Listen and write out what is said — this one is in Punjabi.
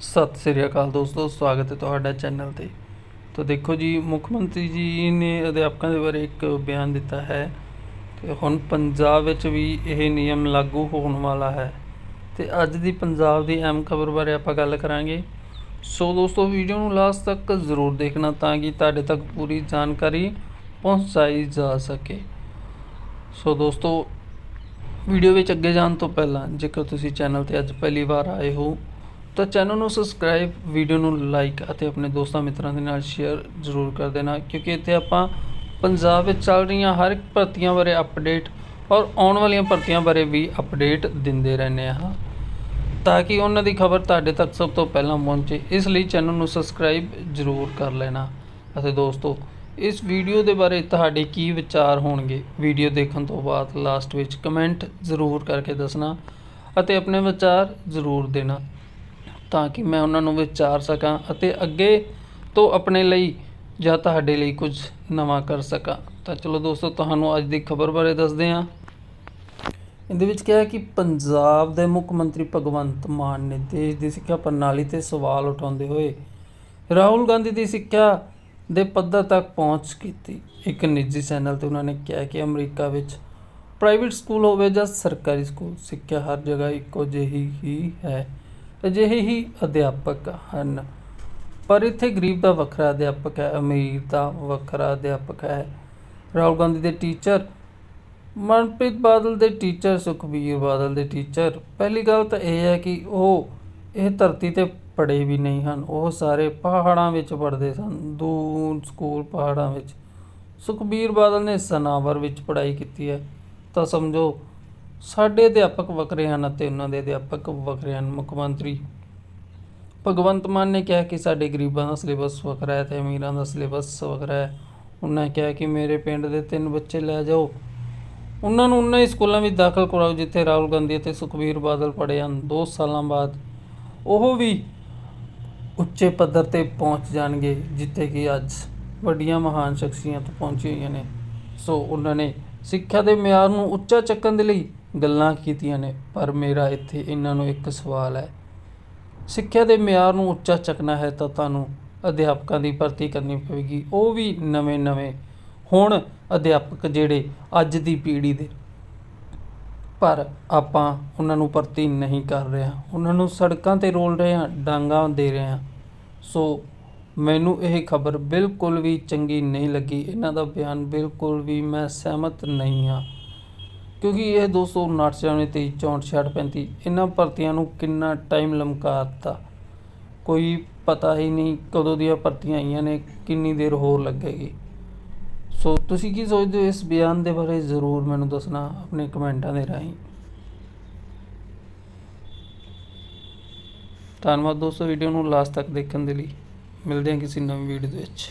ਸਤਿ ਸ੍ਰੀ ਅਕਾਲ ਦੋਸਤੋ, ਸਵਾਗਤ ਹੈ ਤੁਹਾਡਾ ਚੈਨਲ ਤੇ। ਤਾਂ ਦੇਖੋ ਜੀ, ਮੁੱਖ ਮੰਤਰੀ ਜੀ ਨੇ ਅਧਿਆਪਕਾਂ ਦੇ ਬਾਰੇ ਇੱਕ ਬਿਆਨ ਦਿੱਤਾ ਹੈ ਤੇ ਹੁਣ ਪੰਜਾਬ ਵਿੱਚ ਵੀ ਇਹ ਨਿਯਮ ਲਾਗੂ ਹੋਣ ਵਾਲਾ ਹੈ। ਤੇ ਅੱਜ ਦੀ ਪੰਜਾਬ ਦੀ ਅਹਿਮ ਖਬਰ ਬਾਰੇ ਆਪਾਂ ਗੱਲ ਕਰਾਂਗੇ। ਸੋ ਦੋਸਤੋ, ਵੀਡੀਓ ਨੂੰ ਲਾਸਟ ਤੱਕ ਜ਼ਰੂਰ ਦੇਖਣਾ ਤਾਂ ਕਿ ਤੁਹਾਡੇ ਤੱਕ ਪੂਰੀ ਜਾਣਕਾਰੀ ਪਹੁੰਚਾਈ ਜਾ ਸਕੇ। ਸੋ ਦੋਸਤੋ, ਵੀਡੀਓ ਵਿੱਚ ਅੱਗੇ ਜਾਣ ਤੋਂ ਪਹਿਲਾਂ, ਜੇਕਰ ਤੁਸੀਂ ਚੈਨਲ ਤੇ ਅੱਜ ਪਹਿਲੀ ਵਾਰ ਆਏ ਹੋ ਤਾਂ ਚੈਨਲ ਨੂੰ ਸਬਸਕ੍ਰਾਈਬ ਵੀਡੀਓ ਨੂੰ ਲਾਈਕ ਅਤੇ ਆਪਣੇ ਦੋਸਤਾਂ ਮਿੱਤਰਾਂ ਦੇ ਨਾਲ ਸ਼ੇਅਰ ਜ਼ਰੂਰ ਕਰ ਦੇਣਾ, ਕਿਉਂਕਿ ਇੱਥੇ ਆਪਾਂ ਪੰਜਾਬ ਵਿੱਚ ਚੱਲ ਰਹੀਆਂ ਹਰ ਇੱਕ ਭਰਤੀਆਂ ਬਾਰੇ ਅਪਡੇਟ ਔਰ ਆਉਣ ਵਾਲੀਆਂ ਭਰਤੀਆਂ ਬਾਰੇ ਵੀ ਅਪਡੇਟ ਦਿੰਦੇ ਰਹਿੰਦੇ ਹਾਂ। ਤਾਂ ਕਿ ਉਹਨਾਂ ਦੀ ਖਬਰ ਤੁਹਾਡੇ ਤੱਕ ਸਭ ਤੋਂ ਪਹਿਲਾਂ ਪਹੁੰਚੇ, ਇਸ ਲਈ ਚੈਨਲ ਨੂੰ ਸਬਸਕ੍ਰਾਈਬ ਜ਼ਰੂਰ ਕਰ ਲੈਣਾ। ਅਤੇ ਦੋਸਤੋ, ਇਸ ਵੀਡੀਓ ਦੇ ਬਾਰੇ ਤੁਹਾਡੇ ਕੀ ਵਿਚਾਰ ਹੋਣਗੇ? ਵੀਡੀਓ ਦੇਖਣ ਤੋਂ ਬਾਅਦ ਲਾਸਟ ਵਿੱਚ ਕਮੈਂਟ ਜ਼ਰੂਰ ਕਰਕੇ ਦੱਸਣਾ ਅਤੇ ਆਪਣੇ ਵਿਚਾਰ ਜ਼ਰੂਰ ਦੇਣਾ। ਤਾਂ ਕਿ ਮੈਂ ਉਹਨਾਂ ਨੂੰ ਵਿਚਾਰ ਸਕਾਂ ਅਤੇ ਅੱਗੇ ਤੋਂ ਆਪਣੇ ਲਈ ਜਾਂ ਤੁਹਾਡੇ ਲਈ ਕੁਝ ਨਵਾਂ ਕਰ ਸਕਾਂ। ਤਾਂ ਚਲੋ ਦੋਸਤੋ, ਤੁਹਾਨੂੰ ਅੱਜ ਦੀ ਖਬਰ ਬਾਰੇ ਦੱਸਦੇ ਹਾਂ। ਇਹਦੇ ਵਿੱਚ ਕਿਹਾ ਕਿ ਪੰਜਾਬ ਦੇ ਮੁੱਖ ਮੰਤਰੀ ਭਗਵੰਤ ਮਾਨ ਨੇ ਦੇਸ਼ ਦੀ ਸਿੱਖਿਆ ਪ੍ਰਣਾਲੀ ਤੇ ਸਵਾਲ ਉਠਾਉਂਦੇ ਹੋਏ ਰਾਹੁਲ ਗਾਂਧੀ ਦੀ ਸਿੱਖਿਆ ਦੇ ਪੱਧਰ ਤੱਕ ਪਹੁੰਚ ਕੀਤੀ। ਇੱਕ ਨਿੱਜੀ ਚੈਨਲ ਤੇ ਉਹਨਾਂ ਨੇ ਕਿਹਾ ਕਿ ਅਮਰੀਕਾ ਵਿੱਚ ਪ੍ਰਾਈਵੇਟ ਸਕੂਲ ਹੋਵੇ ਜਾਂ ਸਰਕਾਰੀ ਸਕੂਲ, ਸਿੱਖਿਆ ਹਰ ਜਗ੍ਹਾ ਇੱਕੋ ਜਿਹੀ ਹੀ ਹੈ। ਅਜਿਹੇ ਹੀ ਅਧਿਆਪਕ ਹਨ। ਪਰ ਇੱਥੇ ਗਰੀਬ ਦਾ ਵੱਖਰਾ ਅਧਿਆਪਕ ਹੈ, ਅਮੀਰ ਦਾ ਵੱਖਰਾ ਅਧਿਆਪਕ ਹੈ। ਰਾਹੁਲ ਗਾਂਧੀ ਦੇ ਟੀਚਰ, ਮਨਪ੍ਰੀਤ ਬਾਦਲ ਦੇ ਟੀਚਰ, ਸੁਖਬੀਰ ਬਾਦਲ ਦੇ ਟੀਚਰ। ਪਹਿਲੀ ਗੱਲ ਤਾਂ ਇਹ ਹੈ ਕਿ ਉਹ ਇਹ ਧਰਤੀ ਤੇ ਪੜੇ ਵੀ ਨਹੀਂ ਹਨ। ਉਹ ਸਾਰੇ ਪਹਾੜਾਂ ਵਿੱਚ ਪੜ੍ਹਦੇ ਸਨ ਦੂਰ ਸਕੂਲ ਪਹਾੜਾਂ ਵਿੱਚ। ਸੁਖਬੀਰ ਬਾਦਲ ਨੇ ਸਨਾਵਰ ਵਿੱਚ ਪੜ੍ਹਾਈ ਕੀਤੀ ਹੈ। ਤਾਂ ਸਮਝੋ ਸਾਡੇ ਅਧਿਆਪਕ ਵੱਖਰੇ ਹਨ ਅਤੇ ਉਹਨਾਂ ਦੇ ਅਧਿਆਪਕ ਵੱਖਰੇ ਹਨ। ਮੁੱਖ ਮੰਤਰੀ ਭਗਵੰਤ ਮਾਨ ਨੇ ਕਿਹਾ ਕਿ ਸਾਡੇ ਗਰੀਬਾਂ ਦਾ ਸਿਲੇਬਸ ਵੱਖਰਾ ਹੈ ਤੇ ਅਮੀਰਾਂ ਦਾ ਸਿਲੇਬਸ ਵੱਖਰਾ ਹੈ। ਉਹਨਾਂ ਕਿਹਾ ਕਿ ਮੇਰੇ ਪਿੰਡ ਦੇ ਤਿੰਨ ਬੱਚੇ ਲੈ ਜਾਓ। ਉਹਨਾਂ ਨੂੰ ਉਹਨਾਂ ਹੀ ਸਕੂਲਾਂ ਵਿੱਚ ਦਾਖਲ ਕਰਾਓ ਜਿੱਥੇ ਰਾਹੁਲ ਗਾਂਧੀ ਅਤੇ ਸੁਖਬੀਰ ਬਾਦਲ ਪੜ੍ਹੇ ਹਨ। 2 ਸਾਲਾਂ ਬਾਅਦ ਉਹ ਵੀ ਉੱਚੇ ਪੱਧਰ ਤੇ ਪਹੁੰਚ ਜਾਣਗੇ, ਜਿੱਥੇ ਕਿ ਅੱਜ ਵੱਡੀਆਂ ਮਹਾਨ ਸ਼ਖਸੀਅਤਾਂ ਪਹੁੰਚੀਆਂ ਹੋਈਆਂ ਨੇ। ਸੋ ਉਹਨਾਂ ਨੇ ਸਿੱਖਿਆ ਦੇ ਮਿਆਰ ਨੂੰ ਉੱਚਾ ਚੱਕਣ ਦੇ ਲਈ ਗੱਲਾਂ ਕੀਤੀਆਂ ਨੇ, ਪਰ ਮੇਰਾ ਇੱਥੇ ਇਹਨਾਂ ਨੂੰ ਇੱਕ ਸਵਾਲ ਹੈ। ਸਿੱਖਿਆ ਦੇ ਮਿਆਰ ਨੂੰ ਉੱਚਾ ਚੱਕਣਾ ਹੈ ਤਾਂ ਤੁਹਾਨੂੰ ਅਧਿਆਪਕਾਂ ਦੀ ਭਰਤੀ ਕਰਨੀ ਪਵੇਗੀ। ਉਹ ਵੀ ਨਵੇਂ-ਨਵੇਂ ਹੁਣ ਅਧਿਆਪਕ ਜਿਹੜੇ ਅੱਜ ਦੀ ਪੀੜ੍ਹੀ ਦੇ। ਪਰ ਆਪਾਂ ਉਹਨਾਂ ਨੂੰ ਭਰਤੀ ਨਹੀਂ ਕਰ ਰਹੇ ਹਾਂ। ਉਹਨਾਂ ਨੂੰ ਸੜਕਾਂ ਤੇ ਰੋਲ ਰਹੇ ਹਾਂ, ਡਾਂਗਾ ਦੇ ਰਹੇ ਹਾਂ। ਸੋ ਮੈਨੂੰ ਇਹ ਖਬਰ ਬਿਲਕੁਲ ਵੀ ਚੰਗੀ ਨਹੀਂ ਲੱਗੀ। ਇਹਨਾਂ ਦਾ ਬਿਆਨ ਬਿਲਕੁਲ ਵੀ ਮੈਂ ਸਹਿਮਤ ਨਹੀਂ ਹਾਂ। ਕਿਉਂਕਿ ਇਹ 259 ਤੇ 64 35 ਇਹਨਾਂ ਭਰਤੀਆਂ ਨੂੰ ਕਿੰਨਾ ਟਾਈਮ ਲਮਕਾ ਦਿੱਤਾ ਕੋਈ ਪਤਾ ਹੀ ਨਹੀਂ ਕਦੋਂ ਦੀਆਂ ਭਰਤੀਆਂ ਆਈਆਂ ਨੇ, ਕਿੰਨੀ ਦੇਰ ਹੋਰ ਲੱਗੇਗੀ। ਸੋ ਤੁਸੀਂ ਕੀ ਸੋਚਦੇ ਹੋ ਇਸ ਬਿਆਨ ਦੇ ਬਾਰੇ? ਜ਼ਰੂਰ ਮੈਨੂੰ ਦੱਸਣਾ ਆਪਣੇ ਕਮੈਂਟਾਂ ਦੇ ਰਾਹੀਂ। ਧੰਨਵਾਦ ਦੋਸਤੋ ਵੀਡੀਓ ਨੂੰ ਲਾਸਟ ਤੱਕ ਦੇਖਣ ਦੇ ਲਈ। ਮਿਲਦੇ ਹਾਂ ਕਿਸੇ ਨਵੀਂ ਵੀਡੀਓ ਦੇ ਵਿੱਚ।